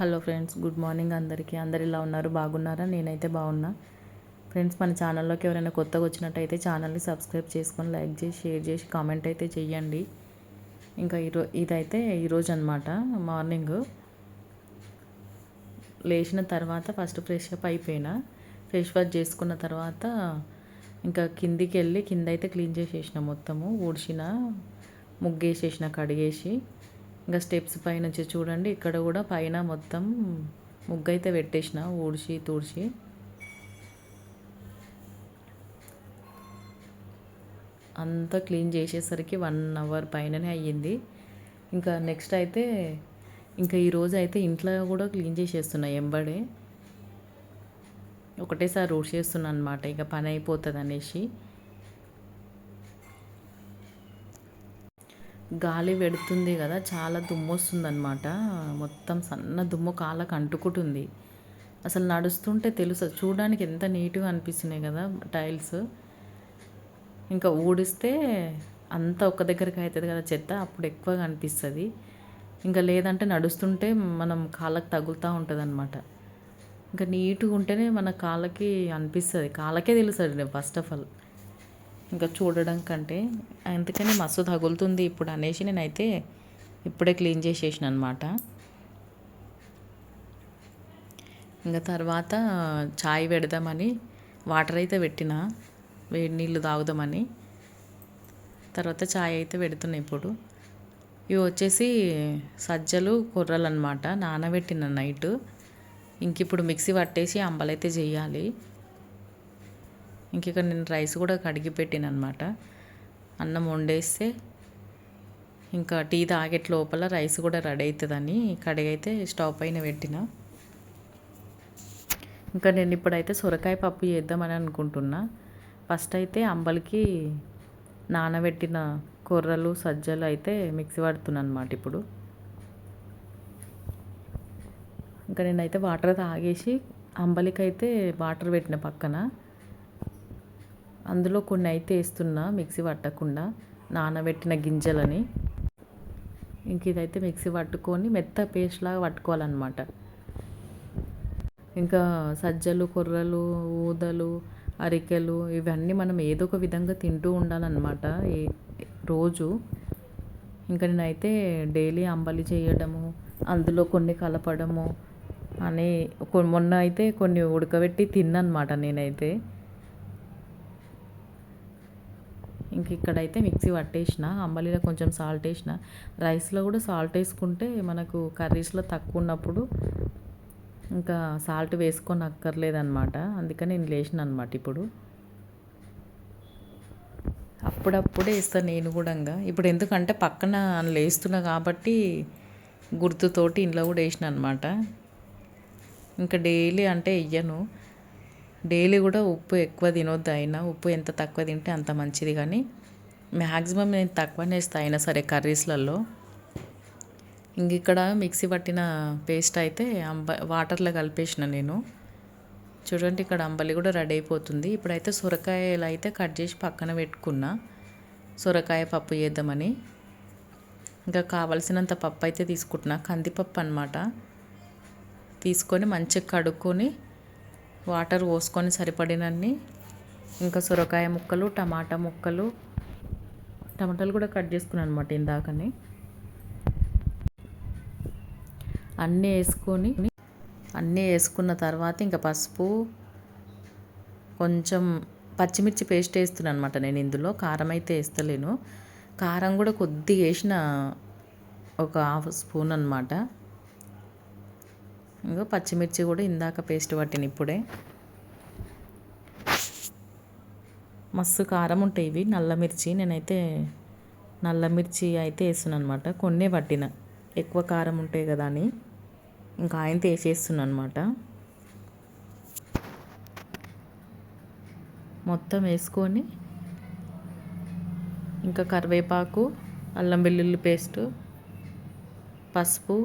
Hello friends good morning అందరికీ. అందరు ఇలా ఉన్నారు? బాగున్నారా? నేనైతే బాగున్నా. ఫ్రెండ్స్ మన ఛానల్లోకి ఎవరైనా కొత్తగా వచ్చినట్టయితే ఛానల్ని సబ్స్క్రైబ్ చేసుకొని లైక్ చేసి షేర్ చేసి కామెంట్ అయితే చేయండి ఇంకా ఈరో ఇదైతే ఈరోజు అనమాట మార్నింగ్. లేచిన తర్వాత ఫస్ట్ ఫ్రెష్ అప్ అయిపోయినా. ఫ్రెష్ వాష్ చేసుకున్న తర్వాత ఇంకా కిందికి వెళ్ళి కింద అయితే క్లీన్ చేసేసిన మొత్తము. ఊడ్చిన ముగ్గేసేసిన కడిగేసి ఇంకా స్టెప్స్ పైన వచ్చి చూడండి. ఇక్కడ కూడా పైన మొత్తం ముగ్గు అయితే పెట్టేసిన ఊడ్చి తూడ్చి. అంతా క్లీన్ చేసేసరికి వన్ అవర్ పైననే అయ్యింది. ఇంకా నెక్స్ట్ అయితే ఇంకా ఈరోజు అయితే ఇంట్లో కూడా క్లీన్ చేసేస్తున్నా ఎంబడే. ఒకటేసారి ఊడ్చేస్తున్నా చేస్తున్నా అనమాట ఇక పని అయిపోతుంది అనేసి గాలి పెడుతుంది కదా చాలా దుమ్ము వస్తుందన్నమాట మొత్తం సన్న దుమ్ము కాళ్ళకు అంటుకుంటుంది. అసలు నడుస్తుంటే తెలుసు చూడడానికి ఎంత నీట్గా అనిపిస్తున్నాయి కదా టైల్స్. ఇంకా ఊడిస్తే అంతా ఒక దగ్గరికి అవుతుంది కదా చెత్త అప్పుడు ఎక్కువగా అనిపిస్తుంది. ఇంకా లేదంటే నడుస్తుంటే మనం కాళ్ళకి తగులుతూ ఉంటుంది అనమాట ఇంకా నీట్గా ఉంటేనే మన కాళ్ళకి అనిపిస్తుంది. కాళ్ళకే తెలుస్తుంది ఫస్ట్ ఆఫ్ ఆల్. ఇంకా చూడడం కంటే అందుకని మస్తు తగులుతుంది ఇప్పుడు అనేసి నేనైతే ఇప్పుడే క్లీన్ చేసేసిన అనమాట ఇంకా తర్వాత చాయ్ పెడదామని వాటర్ అయితే పెట్టిన వేడి నీళ్ళు తాగుదామని. తర్వాత చాయ్ అయితే పెడుతున్నాయి ఇప్పుడు. ఇవి వచ్చేసి సజ్జలు కుర్రలు అనమాట నానబెట్టిన నైట్. ఇంక ఇప్పుడు మిక్సీ పట్టేసి అంబలైతే చేయాలి. ఇంక ఇక్కడ నేను రైస్ కూడా కడిగి పెట్టాను అనమాట అన్నం వండేస్తే ఇంకా టీ తాగేట్ లోపల రైస్ కూడా రెడీ అవుతుందని కడిగైతే స్టవ్ పైన పెట్టిన. ఇంకా నేను ఇప్పుడైతే సొరకాయ పప్పు చేద్దామని అనుకుంటున్నా. ఫస్ట్ అయితే అంబలికి నానబెట్టిన కొర్రలు సజ్జలు అయితే మిక్సీ పడుతున్నాను అనమాట ఇప్పుడు. ఇంకా నేనైతే వాటర్ తాగేసి అంబలికైతే వాటర్ పెట్టిన పక్కన. అందులో కొన్ని అయితే వేస్తున్నా మిక్సీ పట్టకుండా నానబెట్టిన గింజలని. ఇంక ఇదైతే మిక్సీ పట్టుకొని మెత్త పేస్ట్ లాగా పట్టుకోవాలన్నమాట. ఇంకా సజ్జలు కొర్రలు ఊదలు అరికెలు ఇవన్నీ మనం ఏదో ఒక విధంగా తింటూ ఉండాలన్నమాట రోజు. ఇంకా నేనైతే డైలీ అంబలి చేయడము అందులో కొన్ని కలపడము అని మొన్న అయితే కొన్ని ఉడకబెట్టి తిన్నమాట నేనైతే. ఇంక ఇక్కడైతే మిక్సీ పట్టేసిన అంబలిలో కొంచెం సాల్ట్ వేసిన. రైస్లో కూడా సాల్ట్ వేసుకుంటే మనకు కర్రీస్లో తక్కువ ఉన్నప్పుడు ఇంకా సాల్ట్ వేసుకొని అక్కర్లేదనమాట అందుకని నేను లేచిన అనమాట ఇప్పుడు. అప్పుడప్పుడే ఇస్తాను నేను కూడా ఇప్పుడు ఎందుకంటే పక్కన లేస్తున్నా కాబట్టి గుర్తుతోటి ఇంట్లో కూడా వేసిన అనమాట ఇంకా డైలీ అంటే వెయ్యను డైలీ కూడా ఉప్పు ఎక్కువ తినొద్దు అయినా ఉప్పు ఎంత తక్కువ తింటే అంత మంచిది. కానీ మ్యాక్సిమం నేను తక్కువనే వేస్తాను అయినా సరే కర్రీస్లలో. ఇంక ఇక్కడ మిక్సీ పట్టిన పేస్ట్ అయితే అంబ వాటర్లో కలిపేసిన నేను. చూడండి ఇక్కడ అంబలి కూడా రెడీ అయిపోతుంది. ఇప్పుడైతే సొరకాయలు అయితే కట్ చేసి పక్కన పెట్టుకున్నా. సొరకాయ పప్పు చేద్దామని. ఇంకా కావలసినంత పప్పు అయితే తీసుకుంటున్నా. కందిపప్పు అనమాట తీసుకొని మంచిగా కడుక్కొని వాటర్ పోసుకొని సరిపడినన్ని. ఇంకా సొరకాయ ముక్కలు టమాటా ముక్కలు. టమాటాలు కూడా కట్ చేసుకున్నాను అనమాట ఇందాకని. అన్నీ వేసుకొని అన్నీ వేసుకున్న తర్వాత ఇంకా పసుపు కొంచెం పచ్చిమిర్చి పేస్ట్ వేస్తున్నాను అనమాట నేను ఇందులో. కారం అయితే వేస్తలేను. కారం కూడా కొద్దిగా వేసిన ఒక హాఫ్ స్పూన్ అనమాట ఇంకా పచ్చిమిర్చి కూడా ఇందాక పేస్ట్ పట్టిన ఇప్పుడే. మస్తు కారం ఉంటాయి ఇవి. నల్ల మిర్చి నేనైతే నల్ల మిర్చి అయితే వేస్తున్నాను అనమాట కొన్నే పట్టిన. ఎక్కువ కారం ఉంటాయి కదా అని. ఇంకా ఆయనతో వేసేస్తున్నాను అనమాట మొత్తం వేసుకొని ఇంకా కరివేపాకు అల్లం వెల్లుల్లి పేస్టు పసుపు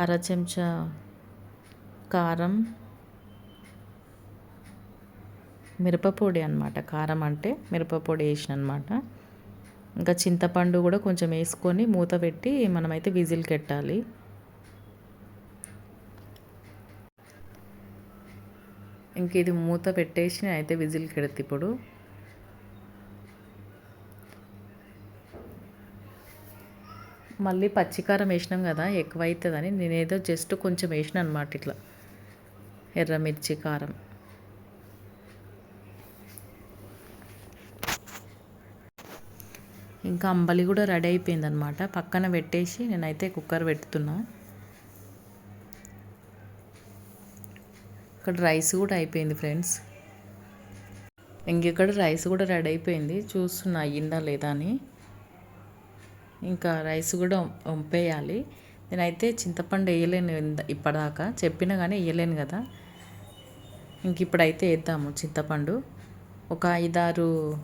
అర చెంచా కారం మిరపపొడి అనమాట కారం అంటే మిరపపొడి వేసిన అనమాట ఇంకా చింతపండు కూడా కొంచెం వేసుకొని మూత పెట్టి మనమైతే విజిల్ పెట్టాలి ఇంక ఇది మూత పెట్టేసి అయితే విజిల్ కెడతా ఇప్పుడు. మళ్ళీ పచ్చికారం వేసినాం కదా ఎక్కువ అవుతుందని నేనేదో జస్ట్ కొంచెం వేసిన అనమాట ఇట్లా ఎర్రమిర్చి కారం. ఇంకా అంబలి కూడా రెడీ అయిపోయింది అనమాట పక్కన పెట్టేసి నేనైతే కుక్కర్ పెడుతున్నా. ఇక్కడ రైస్ కూడా అయిపోయింది ఫ్రెండ్స్. ఇంకెక్కడ రైస్ కూడా రెడీ అయిపోయింది. చూస్తున్నా అయ్యిందా లేదా అని. ఇంకా రైస్ కూడా వంపేయాలి. నేనైతే చింతపండు వేయలేను ఇప్పటిదాకా. చెప్పినా కానీ వేయలేను కదా. ఇంక ఇప్పుడైతే వేద్దాము చింతపండు. ఒక ఐదారు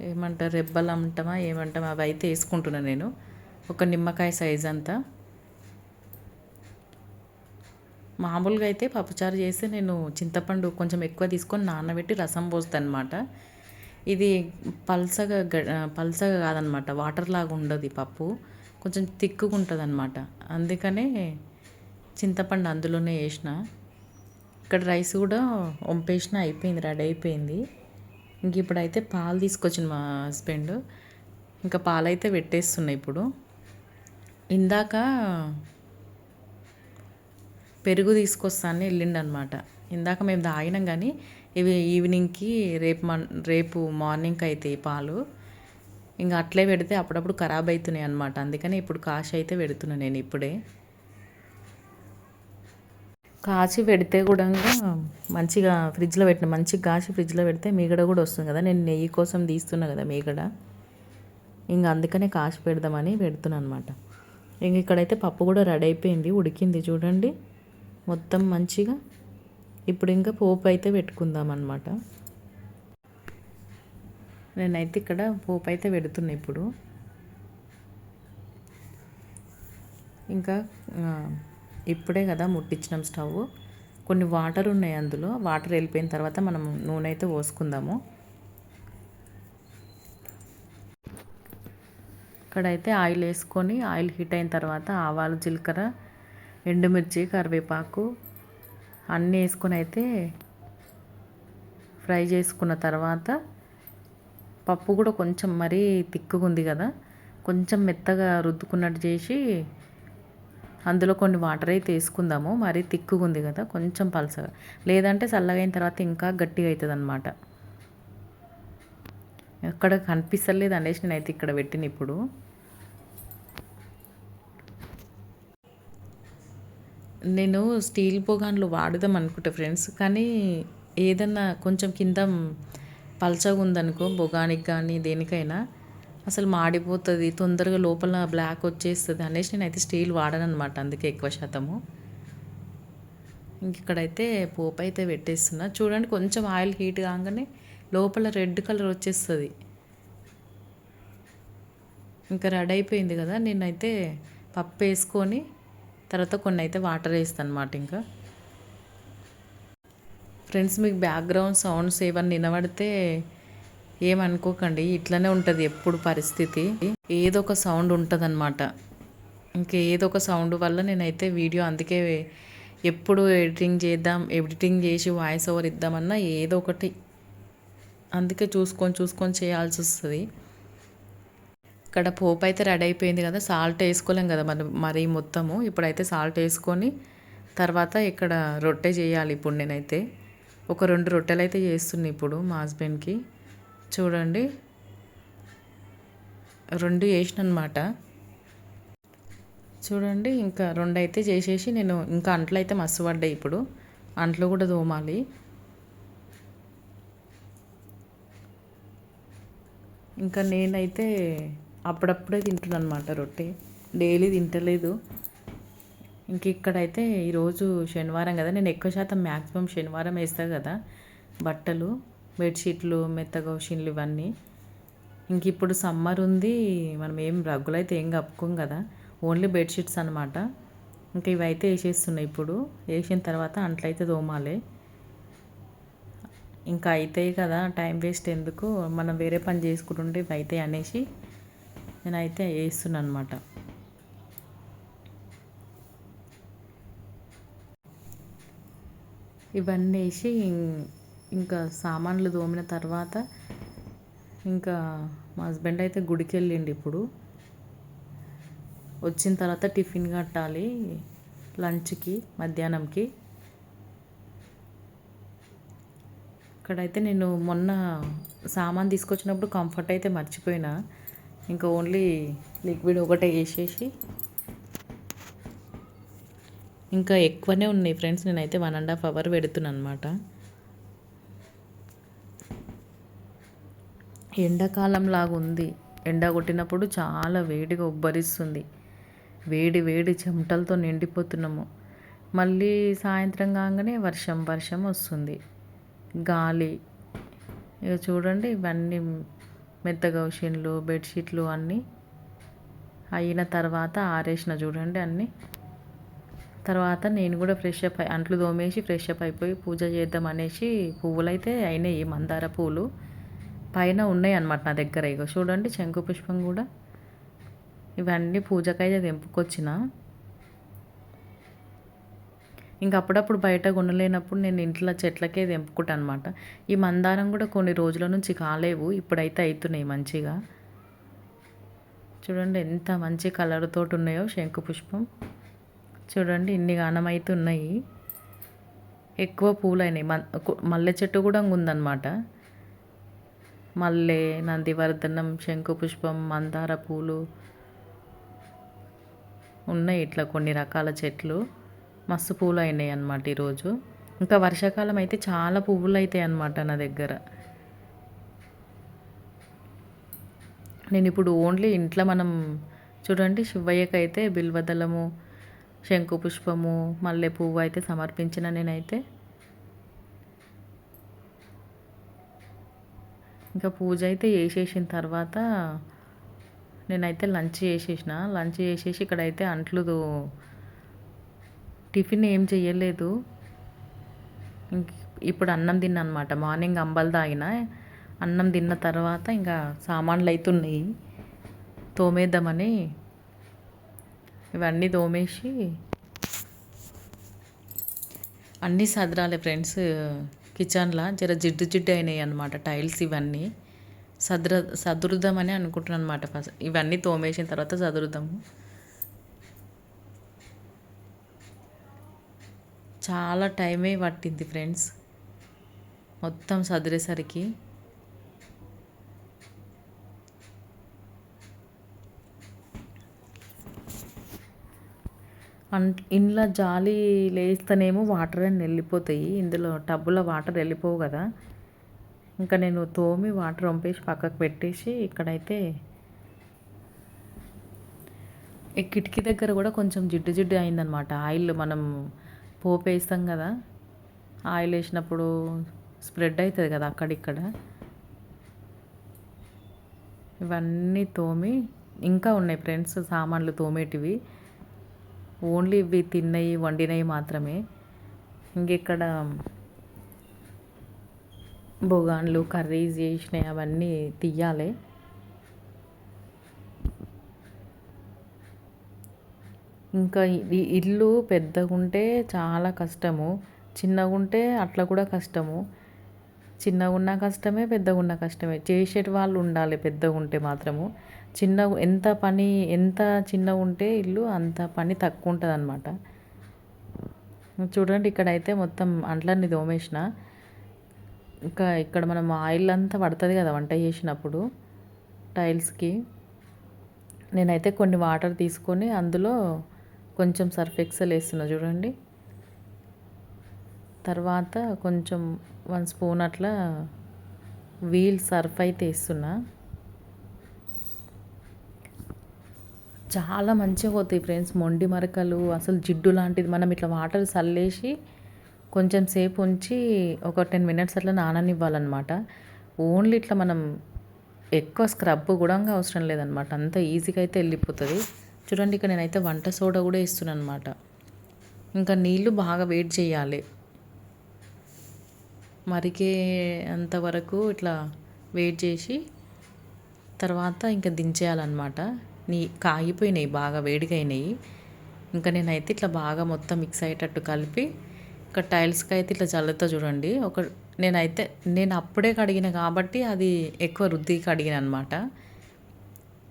ఏమంటారు రెబ్బలు అంటామా ఏమంటామా అవి అయితే వేసుకుంటున్నాను నేను. ఒక నిమ్మకాయ సైజ్ అంతా. మామూలుగా అయితే పప్పుచారు చేస్తే నేను చింతపండు కొంచెం ఎక్కువ తీసుకొని నానబెట్టి రసం పోస్తాను అనమాట ఇది పల్సగా పల్సగా కాదనమాట. వాటర్ లాగా ఉండదు పప్పు. కొంచెం తిక్కుగా ఉంటుంది అనమాట అందుకనే చింతపండు అందులోనే వేసిన. ఇక్కడ రైస్ కూడా వంపేసిన అయిపోయింది రెడీ అయిపోయింది. ఇంక ఇప్పుడైతే పాలు తీసుకొచ్చిన మా హస్బెండ్. ఇంకా పాలైతే పెట్టేస్తున్నాయి ఇప్పుడు. ఇందాక పెరుగు తీసుకొస్తాను వెళ్ళిండు అనమాట ఇందాక మేము తాగినాం కానీ ఇవి ఈవినింగ్కి రేపు మన్ రేపు మార్నింగ్కి అయితే పాలు. ఇంకా అట్లే పెడితే అప్పుడప్పుడు ఖరాబ్ అవుతున్నాయి అనమాట అందుకని ఇప్పుడు కాశీ అయితే పెడుతున్నాను నేను ఇప్పుడే. కాచి పెడితే కూడా మంచిగా ఫ్రిడ్జ్లో పెట్టిన మంచిగా కాచి ఫ్రిడ్జ్లో పెడితే మీగడ కూడా వస్తుంది కదా. నేను నెయ్యి కోసం తీస్తున్నా కదా మీగడ. ఇంకా అందుకనే కాచి పెడదామని పెడుతున్నా అనమాట ఇంక ఇక్కడైతే పప్పు కూడా రెడీ అయిపోయింది ఉడికింది చూడండి. మొత్తం మంచిగా ఇప్పుడు ఇంకా పోపు అయితే పెట్టుకుందాం అనమాట నేనైతే ఇక్కడ పోపు అయితే పెడుతున్నా ఇప్పుడు. ఇంకా ఇప్పుడే కదా ముట్టించినాం స్టవ్. కొన్ని వాటర్ ఉన్నాయి అందులో. వాటర్ వెళ్ళిపోయిన తర్వాత మనం నూనె అయితే పోసుకుందాము. ఇక్కడైతే ఆయిల్ వేసుకొని ఆయిల్ హీట్ అయిన తర్వాత ఆవాలు జీలకర్ర ఎండుమిర్చి కరివేపాకు అన్నీ వేసుకొని అయితే ఫ్రై చేసుకున్న తర్వాత పప్పు కూడా కొంచెం మరీ తిక్కుగా ఉంది కదా కొంచెం మెత్తగా రుద్దుకున్నట్టు చేసి అందులో కొన్ని వాటర్ అయితే వేసుకుందాము. మరీ తిక్కుగా ఉంది కదా కొంచెం పలసగా లేదంటే చల్లగా అయిన తర్వాత ఇంకా గట్టిగా అవుతుంది అనమాట ఎక్కడ కనిపిస్తలేదు అనేసి నేనైతే ఇక్కడ పెట్టిన ఇప్పుడు. నేను స్టీల్ పొగాన్లు వాడదాం అనుకుంటా ఫ్రెండ్స్ కానీ ఏదన్నా కొంచెం కింద పల్చగా ఉందనుకో బొగానికి కానీ దేనికైనా అసలు మాడిపోతుంది తొందరగా లోపల బ్లాక్ వచ్చేస్తుంది అనేసి నేనైతే స్టీల్ వాడను అనమాట అందుకే ఎక్కువ శాతము. ఇంక ఇక్కడైతే పోపు అయితే పెట్టేస్తున్నా. చూడండి కొంచెం ఆయిల్ హీట్ కాగానే లోపల రెడ్ కలర్ వచ్చేస్తుంది. ఇంకా రెడీ అయిపోయింది కదా నేనైతే పప్పు వేసుకొని తర్వాత కొన్ని అయితే వాటర్ వేస్తాను అనమాట ఇంకా. ఫ్రెండ్స్ మీకు బ్యాక్గ్రౌండ్ సౌండ్స్ ఏమన్నా వినబడితే ఏమనుకోకండి. ఇట్లనే ఉంటుంది ఎప్పుడు పరిస్థితి. ఏదో ఒక సౌండ్ ఉంటుందన్నమాట. ఇంకా ఏదో ఒక సౌండ్ వల్ల నేనైతే వీడియో అందుకే ఎప్పుడు ఎడిటింగ్ చేద్దాం ఎడిటింగ్ చేసి వాయిస్ ఓవర్ ఇద్దామన్నా ఏదో ఒకటి. అందుకే చూసుకొని చూసుకొని చేయాల్సి వస్తుంది. ఇక్కడ పోపు అయితే రెడీ అయిపోయింది కదా సాల్ట్ వేసుకోలేం కదా మరి మరీ మొత్తము. ఇప్పుడైతే సాల్ట్ వేసుకొని తర్వాత ఇక్కడ రొట్టె చేయాలి ఇప్పుడు నేనైతే. ఒక రెండు రొట్టెలు అయితే చేస్తున్నాయి ఇప్పుడు మా హస్బెండ్కి. చూడండి రెండు వేసిన అనమాట చూడండి ఇంకా రెండు అయితే చేసేసి నేను ఇంకా అంట్లు అయితే మస్తు పడ్డాయి ఇప్పుడు. అంట్లు కూడా తోమాలి. ఇంకా నేనైతే అప్పుడప్పుడే తింటున్నాను అనమాట రొట్టె. డైలీ తింటలేదు. ఇంక ఇక్కడైతే ఈరోజు శనివారం కదా. నేను ఎక్కువ శాతం మ్యాక్సిమం శనివారం వేస్తాను కదా. బట్టలు బెడ్షీట్లు మెత్తగోషిన్లు ఇవన్నీ. ఇంక ఇప్పుడు సమ్మర్ ఉంది. మనం ఏం రగ్గులైతే ఏం కప్పుకోం కదా. ఓన్లీ బెడ్షీట్స్ అనమాట ఇంకా ఇవైతే వేసేస్తున్నాయి ఇప్పుడు. వేసిన తర్వాత అంట్లయితే తోమాలి. ఇంకా అవుతాయి కదా. టైం వేస్ట్ ఎందుకు? మనం వేరే పని చేసుకుంటుంటే ఇవి అవుతాయి అనేసి నేనైతే వేస్తున్నాను అనమాట ఇవన్నీ వేసి ఇంకా సామాన్లు తోమిన తర్వాత ఇంకా మా హస్బెండ్ అయితే గుడికి వెళ్ళిండి ఇప్పుడు. వచ్చిన తర్వాత టిఫిన్ కట్టాలి లంచ్కి మధ్యాహ్నంకి. ఇక్కడైతే నేను మొన్న సామాన్ తీసుకొచ్చినప్పుడు కంఫర్ట్ అయితే మర్చిపోయినా. ఇంకా ఓన్లీ లిక్విడ్ ఒకటే వేసేసి. ఇంకా ఎక్కువనే ఉన్నాయి ఫ్రెండ్స్ నేనైతే వన్ అండ్ హాఫ్ అవర్ పెడుతున్నాను అనమాట ఎండాకాలం లాగా ఉంది ఎండ కొట్టినప్పుడు చాలా వేడిగా ఉబ్బరిస్తుంది. వేడి వేడి చెమటలతో నిండిపోతున్నాము. మళ్ళీ సాయంత్రం కాగానే వర్షం వర్షం వస్తుంది. గాలి. ఇక చూడండి ఇవన్నీ మెత్తగా ఉషన్లు బెడ్షీట్లు అన్నీ అయిన తర్వాత ఆరేసిన చూడండి అన్నీ. తర్వాత నేను కూడా ఫ్రెష్ అప్ అంట్లు తోమేసి ఫ్రెష్ అప్ అయిపోయి పూజ చేద్దాం అనేసి పువ్వులు అయితే అయినాయి మందార పూలు. పైన ఉన్నాయి అన్నమాట నా దగ్గర ఇక చూడండి శంకు పుష్పం కూడా. ఇవన్నీ పూజకైతే తెంపుకొచ్చిన. ఇంకా అప్పుడప్పుడు బయట కొనలేనప్పుడు నేను ఇంట్లో చెట్లకే తెంపుకుంటాను అనమాట ఈ మందారం కూడా కొన్ని రోజుల నుంచి కాలేవు. ఇప్పుడైతే అవుతున్నాయి మంచిగా. చూడండి ఎంత మంచి కలర్తో ఉన్నాయో శంకు పుష్పం. చూడండి ఇన్ని గానమైతే ఉన్నాయి. ఎక్కువ పూలైనాయి. మల్లె చెట్టు కూడా ఉందన్నమాట. మల్లె నందివర్ధనం శంకు పుష్పం మందార పూలు. ఉన్నాయి ఇట్లా కొన్ని రకాల చెట్లు. మస్తు పూలు అయినాయి అనమాట ఈరోజు. ఇంకా వర్షాకాలం అయితే చాలా పువ్వులు అవుతాయి అన్నమాట నా దగ్గర. నేను ఇప్పుడు ఓన్లీ ఇంట్లో మనం చూడండి శివయ్యకైతే బిల్వదళము శంకు పుష్పము మల్లె పువ్వు అయితే సమర్పించిన నేనైతే. ఇంకా పూజ అయితే వేసేసిన తర్వాత నేనైతే లంచ్ చేసేసిన. లంచ్ చేసేసి ఇక్కడైతే అంట్లు టిఫిన్ ఏం చేయలేదు ఇప్పుడు అన్నం తిన్నా అనమాట మార్నింగ్ అంబలు తాగిన. అన్నం తిన్న తర్వాత ఇంకా సామాన్లు అవుతున్నాయి తోమేద్దామని ఇవన్నీ తోమేసి అన్నీ సదరాలి ఫ్రెండ్స్. కిచెన్లో జర జిడ్డు జిడ్డు అయినాయి అనమాట టైల్స్ ఇవన్నీ. సదర సదురుదామని అనుకుంటున్నాను అనమాట ఫస్ట్. ఇవన్నీ తోమేసిన తర్వాత సదురుదాము. చాలా టైమే పట్టింది ఫ్రెండ్స్. మొత్తం సదిరేసరికి. ఇంట్లో జాలి లేస్తేనేమో వాటర్ అని వెళ్ళిపోతాయి. ఇందులో టబ్బులో వాటర్ వెళ్ళిపోవు కదా. ఇంకా నేను తోమి వాటర్ వంపేసి పక్కకు పెట్టేసి ఇక్కడైతే ఈ కిటికీ దగ్గర కూడా కొంచెం జిడ్డు జిడ్డు అయిందనమాట. ఆయిల్ మనం పోపు వేస్తాం కదా. ఆయిల్ వేసినప్పుడు స్ప్రెడ్ అవుతుంది కదా అక్కడిక్కడ ఇవన్నీ తోమి ఇంకా ఉన్నాయి ఫ్రెండ్స్ సామాన్లు తోమేటివి. ఓన్లీ ఇవి తిన్నవి వండినవి మాత్రమే. ఇంకెక్కడ బొగాన్లు కర్రీస్ చేసినవి అవన్నీ తీయాలి ఇంకా ఇల్లు పెద్దగా ఉంటే చాలా కష్టము. చిన్నగా ఉంటే అట్లా కూడా కష్టము. చిన్నగా కష్టమే పెద్దగా ఉన్న కష్టమే. చేసేటి వాళ్ళు ఉండాలి పెద్దగా ఉంటే మాత్రము. చిన్న ఎంత పని ఎంత చిన్నగా ఉంటే ఇల్లు అంత పని తక్కువ ఉంటుంది అనమాట చూడండి ఇక్కడైతే మొత్తం అంట్లన్నీ దోమేసిన ఇంకా ఇక్కడ మనం ఆయిల్ అంతా పడుతుంది కదా వంట చేసినప్పుడు టైల్స్కి. నేనైతే కొన్ని వాటర్ తీసుకొని అందులో కొంచెం సర్ఫ్ ఎక్సెల్ వేస్తున్నా చూడండి. తర్వాత కొంచెం వన్ స్పూన్ అట్లా వీల్ సర్ఫ్ అయితే వేస్తున్నా. చాలా మంచిగా పోతాయి ఫ్రెండ్స్ మొండి మరకలు అసలు జిడ్డు లాంటిది. మనం ఇట్లా వాటర్ చల్లేసి కొంచెం సేపు ఉంచి ఒక టెన్ మినిట్స్ అట్లా నాననివ్వాలన్నమాట. ఓన్లీ ఇట్లా మనం ఎక్కువ స్క్రబ్ కూడా అవసరం లేదనమాట అంత ఈజీగా అయితే వెళ్ళిపోతుంది. చూడండి ఇక్కడ నేనైతే వంట సోడా కూడా ఇస్తున్నాను అనమాట ఇంకా నీళ్ళు బాగా వెయిట్ చేయాలి. మరిగే అంతవరకు ఇట్లా వెయిట్ చేసి తర్వాత ఇంకా దించేయాలన్నమాట. నీ కాగిపోయినాయి బాగా వేడిగైనాయి. ఇంకా నేనైతే ఇట్లా బాగా మొత్తం మిక్స్ అయ్యేటట్టు కలిపి ఇంకా టైల్స్కి అయితే ఇట్లా చల్లుతా చూడండి. ఒక నేనైతే నేను అప్పుడే కడిగిన కాబట్టి అది ఎక్కువ రుద్ది కడిగిన అనమాట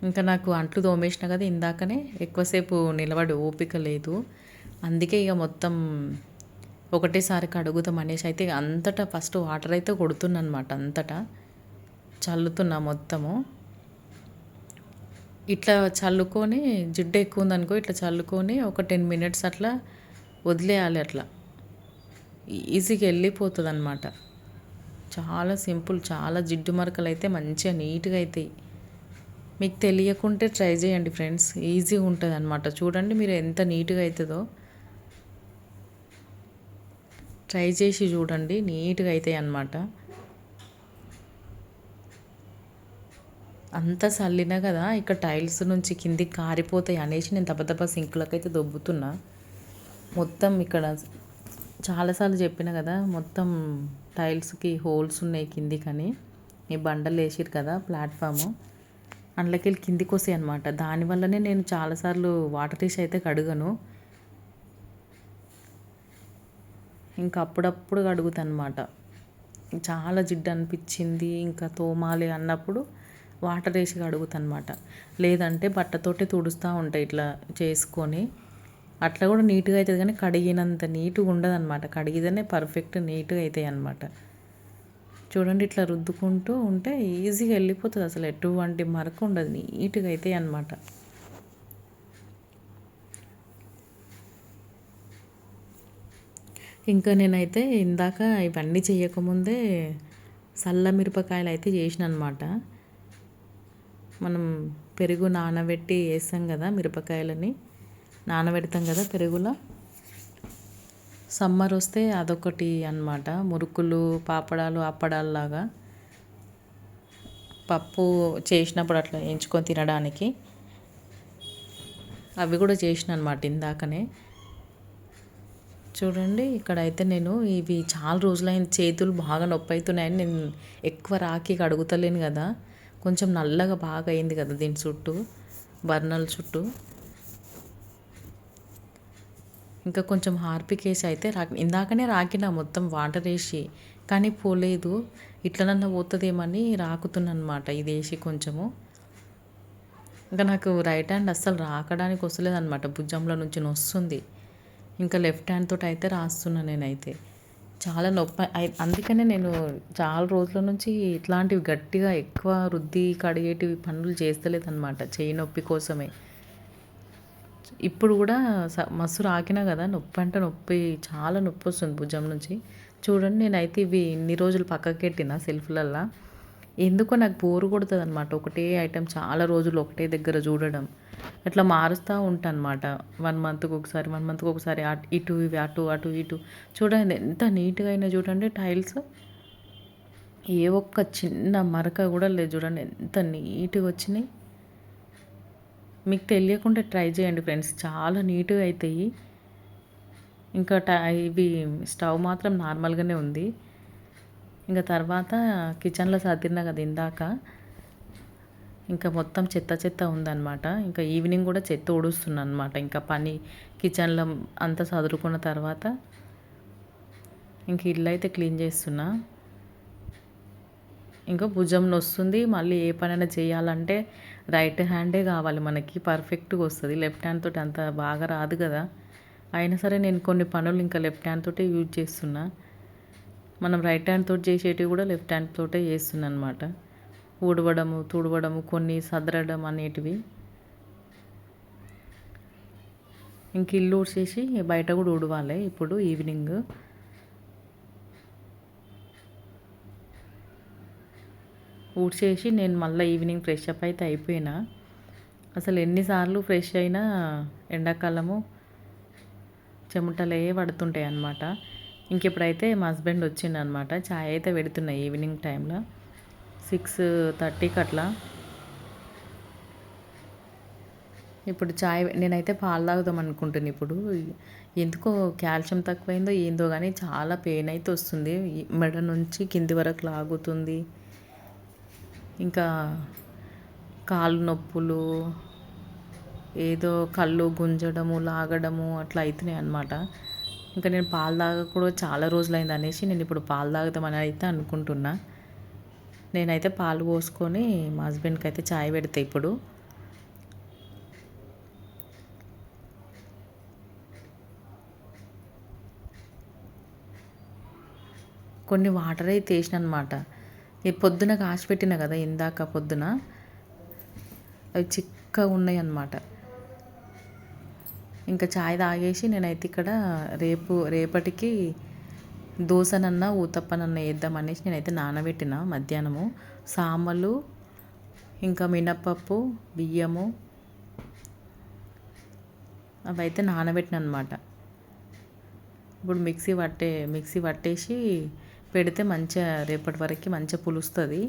ఇంకా నాకు అంట్లు తోమేసిన కదా ఇందాకనే ఎక్కువసేపు నిలబడి ఓపిక లేదు. అందుకే ఇక మొత్తం ఒకటేసారి కడుగుతాం అనేసి అయితే అంతటా ఫస్ట్ వాటర్ అయితే కొడుతున్నా అంతటా. చల్లుతున్నా మొత్తము. ఇట్లా చల్లుకొని జిడ్డు ఎక్కువ ఉందనుకో ఇట్లా చల్లుకొని ఒక టెన్ మినిట్స్ అట్లా వదిలేయాలి అట్లా. ఈజీగా వెళ్ళిపోతుంది అనమాట చాలా సింపుల్ చాలా జిడ్డు మరకలు అయితే మంచిగా నీట్గా అవుతాయి మీకు తెలియకుంటే ట్రై చేయండి ఫ్రెండ్స్. ఈజీగా ఉంటుంది అనమాట చూడండి మీరు ఎంత నీట్గా అవుతుందో ట్రై చేసి చూడండి. నీట్గా అవుతాయి అన్నమాట. అంత చల్లినా కదా ఇక్కడ టైల్స్ నుంచి కిందికి కారిపోతాయి అనేసి నేను దెబ్బ సింకులకైతే దొబ్బుతున్నా. మొత్తం ఇక్కడ చాలాసార్లు చెప్పిన కదా మొత్తం టైల్స్కి హోల్స్ ఉన్నాయి కిందికని. ఈ బండలు వేసిరు కదా ప్లాట్ఫాము. అందులోకి వెళ్ళి కిందికి వస్తాయి అనమాట దానివల్లనే నేను చాలాసార్లు వాటర్ తీసి అయితే కడుగను. ఇంకా అప్పుడప్పుడు కడుగుతాను అనమాట చాలా జిడ్డు అనిపించింది ఇంకా తోమాలి అన్నప్పుడు వాటర్ వేసి కడుగుతానమాట లేదంటే బట్టతోటి తుడుస్తూ ఉంటాయి ఇట్లా చేసుకొని. అట్లా కూడా నీట్గా అవుతుంది కానీ కడిగినంత నీట్గా ఉండదు అనమాట కడిగితేనే పర్ఫెక్ట్ నీట్గా అవుతాయి అనమాట చూడండి ఇట్లా రుద్దుకుంటూ ఉంటే ఈజీగా వెళ్ళిపోతుంది. అసలు ఎటువంటి మరక ఉండదు. నీట్గా అవుతాయి అనమాట ఇంకా నేనైతే ఇందాక ఇవన్నీ చేయకముందే సల్ల మిరపకాయలు అయితే చేసిన అనమాట మనం పెరుగు నానబెట్టి వేస్తాం కదా మిరపకాయలని. నానబెడతాం కదా పెరుగులో. సమ్మర్ వస్తే అదొకటి అనమాట మురుకులు పాపడాలు అప్పడాలలాగా పప్పు చేసినప్పుడు అట్లా ఎంచుకొని తినడానికి. అవి కూడా చేసిన అనమాట ఇందాకనే. చూడండి ఇక్కడైతే నేను ఇవి చాలా రోజులైన చేతులు బాగా నొప్పి అవుతున్నాయని నేను ఎక్కువ రాకి అడుగుతలేను కదా. కొంచెం నల్లగా బాగా అయింది కదా దీని చుట్టూ బర్నల్ చుట్టూ. ఇంకా కొంచెం హార్పిక్ వేసి అయితే రా ఇందాకనే రాకిన మొత్తం వాటర్ వేసి కానీ పోలేదు. ఇట్లనన్నా పోతుందేమని రాకుతున్నా అనమాట ఇది వేసి కొంచెము. ఇంకా నాకు రైట్ హ్యాండ్ అస్సలు రాకడానికి వస్తలేదు అనమాట భుజంలో నుంచి వస్తుంది ఇంకా లెఫ్ట్ హ్యాండ్ తోటి అయితే రాస్తున్నాను నేనైతే. చాలా నొప్పి. అందుకనే నేను చాలా రోజుల నుంచి ఇట్లాంటివి గట్టిగా ఎక్కువ రుద్ది కడిగేటివి పనులు చేస్తలేదు అనమాట చేయి నొప్పి కోసమే. ఇప్పుడు కూడా మస్తు రాకినా కదా నొప్పి అంటే నొప్పి చాలా నొప్పి వస్తుంది భుజం నుంచి. చూడండి నేనైతే ఇవి ఇన్ని రోజులు పక్కకి పెట్టిన సెల్ఫ్లల్లో. ఎందుకో నాకు బోరు కొడుతుంది అనమాట ఒకటే ఐటెం చాలా రోజులు ఒకటే దగ్గర చూడడం. అట్లా మారుస్తూ ఉంటాను అనమాట వన్ మంత్కి ఒకసారి వన్ మంత్కి ఒకసారి ఇటు ఇవి అటు అటు ఇటు. చూడండి ఎంత నీట్గా అయినా చూడండి టైల్స్. ఏ ఒక్క చిన్న మరక కూడా లేదు చూడండి ఎంత నీట్గా వచ్చినాయి. మీకు తెలియకుండా ట్రై చేయండి ఫ్రెండ్స్. చాలా నీట్గా అవుతాయి ఇంకా ఇవి స్టవ్ మాత్రం నార్మల్గానే ఉంది. ఇంకా తర్వాత కిచెన్లో సర్దిరినా కదా ఇందాక. ఇంకా మొత్తం చెత్త చెత్త ఉందన్నమాట. ఇంకా ఈవినింగ్ కూడా చెత్త ఊడుస్తున్నాను అనమాట ఇంకా పని కిచెన్లో అంతా చదురుకున్న తర్వాత ఇంక ఇల్లు అయితే క్లీన్ చేస్తున్నా. ఇంకా భుజం వస్తుంది మళ్ళీ ఏ పనైనా చేయాలంటే రైట్ హ్యాండే కావాలి మనకి. పర్ఫెక్ట్గా వస్తుంది. లెఫ్ట్ హ్యాండ్ తోటి అంత బాగా రాదు కదా. అయినా సరే నేను కొన్ని పనులు ఇంకా లెఫ్ట్ హ్యాండ్ తోటే యూజ్ చేస్తున్నా. మనం రైట్ హ్యాండ్ తోటి చేసేటివి కూడా లెఫ్ట్ హ్యాండ్ తోటే చేస్తున్నా అనమాట ఊడవడము తుడవడము కొన్ని సదరడం అనేటివి. ఇంక ఇల్లు ఊడ్చేసి బయట కూడా ఊడవాలి. ఇప్పుడు ఈవినింగ్ ఊడ్చేసి నేను మళ్ళీ ఈవినింగ్ ఫ్రెష్ అప్ అయితే అయిపోయినా. అసలు ఎన్నిసార్లు ఫ్రెష్ అయినా ఎండాకాలము చెమటలే పడుతుంటాయి అన్నమాట. ఇంకెప్పుడైతే మా హస్బెండ్ వచ్చిండనమాట ఛాయ్ అయితే పెడుతున్నాయి ఈవినింగ్ టైంలో. సిక్స్ థర్టీకి అట్లా ఇప్పుడు చాయ్ నేనైతే పాలు తాగుదాం అనుకుంటున్నాను ఇప్పుడు. ఎందుకో కాల్షియం తక్కువైందో ఏందో కానీ చాలా పెయిన్ అయితే వస్తుంది. మెడ నుంచి కింది వరకు లాగుతుంది. ఇంకా కాళ్ళు నొప్పులు ఏదో కళ్ళు గుంజడము లాగడము అట్లా అవుతున్నాయి అనమాట ఇంకా నేను పాలు తాగ కూడా చాలా రోజులైంది అనేసి నేను ఇప్పుడు పాలు తాగుదామని అయితే అనుకుంటున్నా. నేనైతే పాలు పోసుకొని మా హస్బెండ్కి అయితే చాయ్ పెడతా ఇప్పుడు. కొన్ని వాటర్ అయితే వేసిన అనమాట ఈ పొద్దున కాసి పెట్టిన కదా ఇందాక పొద్దున. అవి చిక్కగా ఉన్నాయి అన్నమాట ఇంకా చాయ్ తాగేసి నేనైతే ఇక్కడ రేపు రేపటికి దోశనన్నా ఊతప్పనన్న వేద్దాం అనేసి నేనైతే నానబెట్టిన మధ్యాహ్నము. సామలు ఇంకా మినప్పప్పు బియ్యము అవైతే నానబెట్టిన అనమాట ఇప్పుడు మిక్సీ పట్టే మిక్సీ పట్టేసి పెడితే మంచిగా రేపటి వరకు మంచిగా పులుస్తుంది.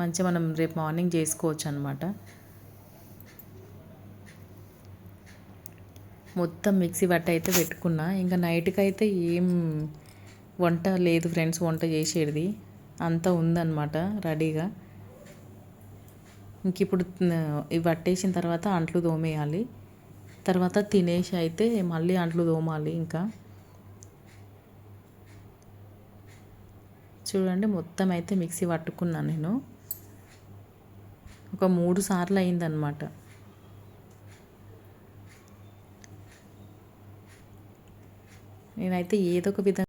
మంచిగా మనం రేపు మార్నింగ్ చేసుకోవచ్చు అనమాట మొత్తం మిక్సీ బట్ట అయితే పెట్టుకున్నా. ఇంకా నైట్కి అయితే ఏం వంట లేదు ఫ్రెండ్స్ వంట చేసేది. అంతా ఉందన్నమాట రెడీగా. ఇంక ఇప్పుడు ఇవి పట్టేసిన తర్వాత అంట్లు తోమేయాలి. తర్వాత తినేసి అయితే మళ్ళీ అంట్లు తోమాలి ఇంకా. చూడండి మొత్తం అయితే మిక్సీ పట్టుకున్నాను నేను. ఒక మూడు సార్లు అయిందనమాట నేనైతే ఏదో ఒక విధంగా